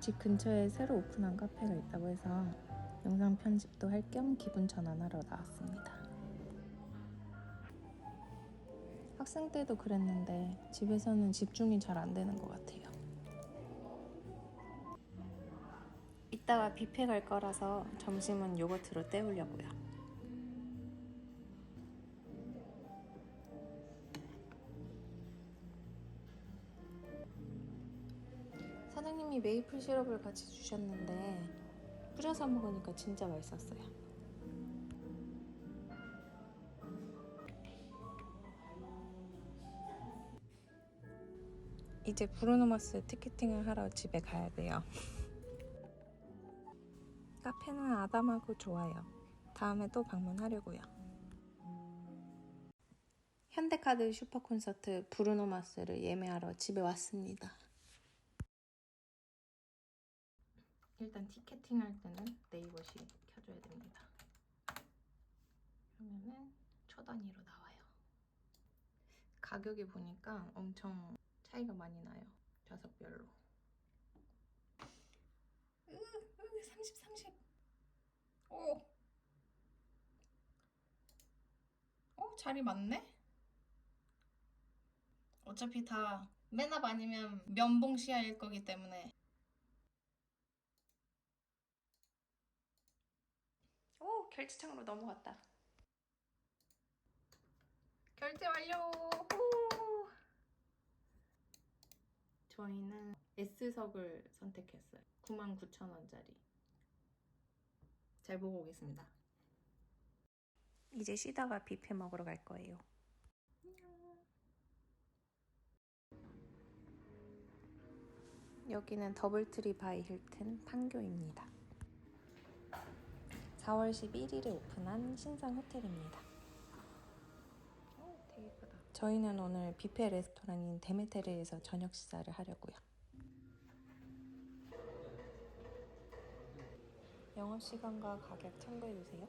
집 근처에 새로 오픈한 카페가 있다고 해서 영상 편집도 할 겸 기분 전환하러 나왔습니다. 학생 때도 그랬는데 집에서는 집중이 잘 안 되는 것 같아요. 이따가 뷔페 갈 거라서 점심은 요거트로 때우려고요. 사장님이 메이플 시럽을 같이 주셨는데 뿌려서 먹으니까 진짜 맛있었어요. 이제 브루노마스 티켓팅을 하러 집에 가야 돼요. 카페는 아담하고 좋아요. 다음에 또 방문하려고요. 현대카드 슈퍼 콘서트 브루노마스를 예매하러 집에 왔습니다. 일단 티켓팅 할 때는 네이버시 켜줘야 됩니다. 그러면은 초 단위로 나와요. 가격이 보니까 엄청 차이가 많이 나요. 좌석별로. 으, 으, 30, 30. 오. 어, 자리 많네? 어차피 다 맨앞 아니면 면봉 시야일 거기 때문에. 오, 결제창으로 넘어갔다. 결제 완료! 후! 저희는 S석을 선택했어요. 99,000원짜리. 잘 보고 오겠습니다. 이제 쉬다가 뷔페 먹으러 갈 거예요. 여기는 더블트리 바이 힐튼 판교입니다. 4월 11일에 오픈한 신상 호텔입니다. 오, 되게 예쁘다. 저희는 오늘 뷔페 레스토랑인 데메테르에서 저녁 식사를 하려고요. 영업 시간과 가격 참고해 주세요.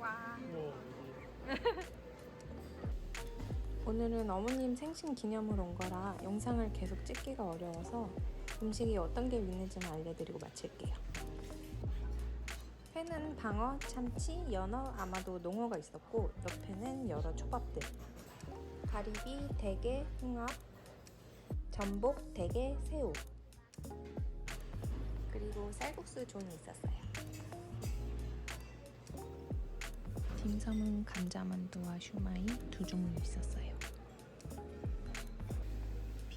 와. 오늘은 어머님 생신 기념으로 온 거라 영상을 계속 찍기가 어려워서 음식이 어떤 게 있는지만 알려드리고 마칠게요. 회는 방어, 참치, 연어, 아마도 농어가 있었고 옆에는 여러 초밥들 가리비, 대게, 홍합, 전복, 대게, 새우 그리고 쌀국수 존이 있었어요. 딤섬은 감자만두와 슈마이 두 종류 있었어요.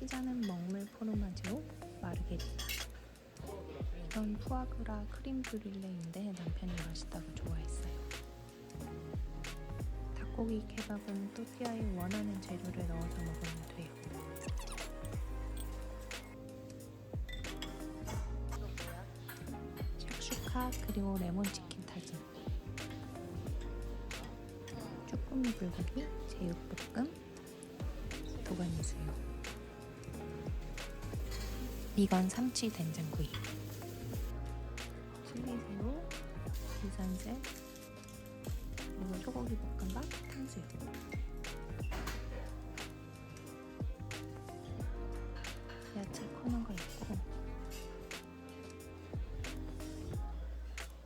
피자는 먹물 포르마지오, 마르게리타. 이건 푸아그라 크림 브릴레인데 남편이 맛있다고 좋아했어요. 닭고기 케밥은 또띠아에 원하는 재료를 넣어서 먹으면 돼요. 샥슈카 그리고 레몬 치킨 타진. 쭈꾸미 불고기, 제육볶음, 도가니수육. 비건 삼치 된장구이. 칠리새우, 비산셋, 그리고 소고기 볶음밥, 탕수육. 야채 코너가 있고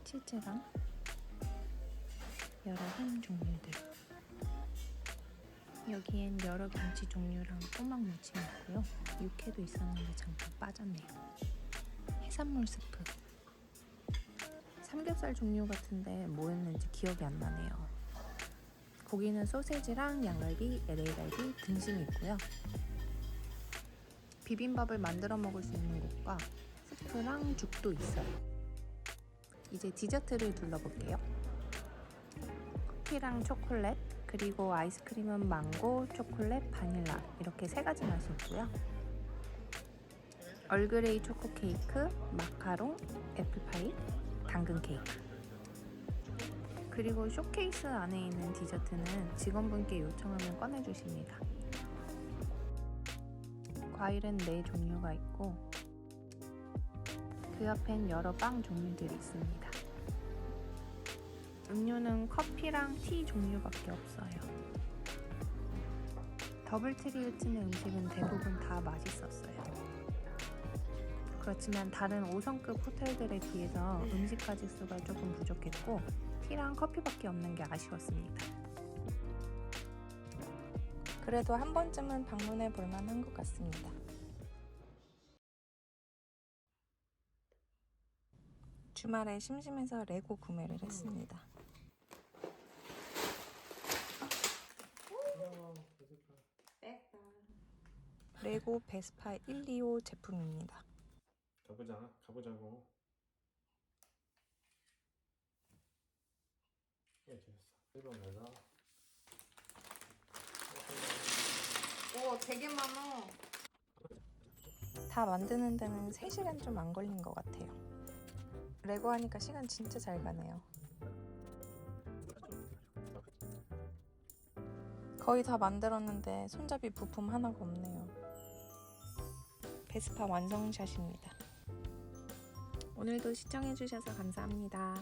치즈랑 여러 햄 종류들. 여기엔 여러 김치 종류랑 꼬막 무침이 있고요. 육회도 있었는데 잠깐 빠졌네요. 해산물 스프. 삼겹살 종류 같은데 뭐였는지 기억이 안 나네요. 고기는 소세지랑 양갈비, LA갈비, 등심이 있고요. 비빔밥을 만들어 먹을 수 있는 곳과 스프랑 죽도 있어요. 이제 디저트를 둘러볼게요. 커피랑 초콜릿, 그리고 아이스크림은 망고, 초콜릿, 바닐라 이렇게 세 가지 맛이 있고요. 얼그레이 초코 케이크, 마카롱, 애플파이, 당근 케이크. 그리고 쇼케이스 안에 있는 디저트는 직원분께 요청하면 꺼내주십니다. 과일은 네 종류가 있고 그 옆엔 여러 빵 종류들이 있습니다. 음료는 커피랑 티 종류밖에 없어요. 더블트리 흑진의 음식은 대부분 다 맛있었어요. 그렇지만 다른 5성급 호텔들에 비해서 음식 가짓수가 조금 부족했고 티랑 커피밖에 없는 게 아쉬웠습니다. 그래도 한 번쯤은 방문해 볼 만한 것 같습니다. 주말에 심심해서 레고 구매를 했습니다. 레고 베스파 125 제품입니다. 가보자 가보자고 예 됐어 1번 가자 오, 되게 많아. 다 만드는 데는 3시간 좀 안 걸린 것 같아요. 레고 하니까 시간 진짜 잘 가네요. 거의 다 만들었는데 손잡이 부품 하나가 없네요. 베스파 완성샷입니다. 오늘도 시청해주셔서 감사합니다.